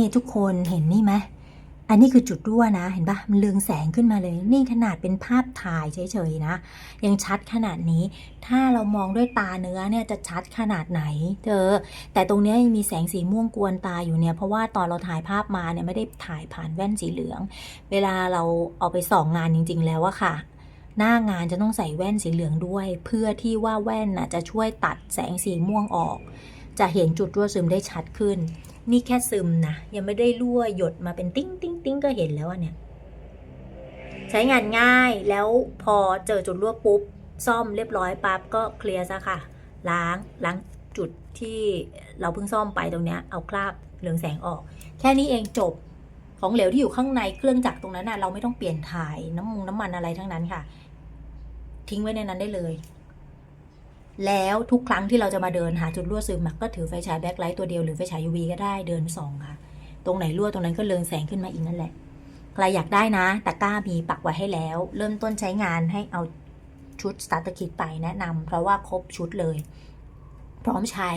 นี่ทุกคนเห็นนี่ไหมอันนี้คือจุดรั่วนะ เห็นปะมันเรืองแสงขึ้นมาเลย นี่ขนาดเป็นภาพถ่ายเฉยๆนะ ยังชัดขนาดนี้ ถ้าเรามองด้วยตาเนื้อเนี่ยจะชัดขนาดไหน เธอ แต่ตรงนี้ยยังมีแสงสีม่วงกวนตาอยู่เนี่ย เพราะว่าตอนเราถ่ายภาพมาเนี่ยไม่ได้ถ่ายผ่านแว่นสีเหลือง เวลาเราเอาไปส่องงานจริง ๆ แล้วอะค่ะ หน้างานจะต้องใส่แว่นสีเหลืองด้วย เพื่อที่ว่าแว่นน่ะจะช่วยตัดแสงสีม่วงออก จะเห็นจุดรั่วซึมได้ชัดขึ้น นี่แค่ซึมนะยังไม่ได้รั่วหยดมาเป็นติ้งติ้งติ้งก็เห็นแล้วเนี่ย ใช้งานง่ายแล้วพอเจอจุดรั่วปุ๊บ ซ่อมเรียบร้อยปั๊บก็เคลียร์ซะค่ะ ล้างล้างจุดที่เราเพิ่งซ่อมไปตรงเนี้ยเอาคราบเหลืองแสงออก แค่นี้เองจบของเหลวที่อยู่ข้างในเครื่องจักรตรงนั้นน่ะเราไม่ต้องเปลี่ยนถ่ายน้ำมันน้ำมันอะไรทั้งนั้นค่ะ ทิ้งไว้ในนั้นได้เลย แล้วทุกครั้งที่เราจะมาเดินหาจุดรั่วซึมก็ถือไฟฉายแบ็คไลท์ตัวเดียวหรือไฟฉาย UV ก็ได้เดินส่องค่ะ ตรงไหนรั่วตรงนั้นก็เลืองแสงขึ้นมาอีกนั่นแหละใครอยากได้นะตะกร้ามีปักไว้ให้แล้ว เริ่มต้นใช้งานให้เอาชุดสตาร์ตคิดไปแนะนำเพราะว่าครบชุดเลย พร้อมใช้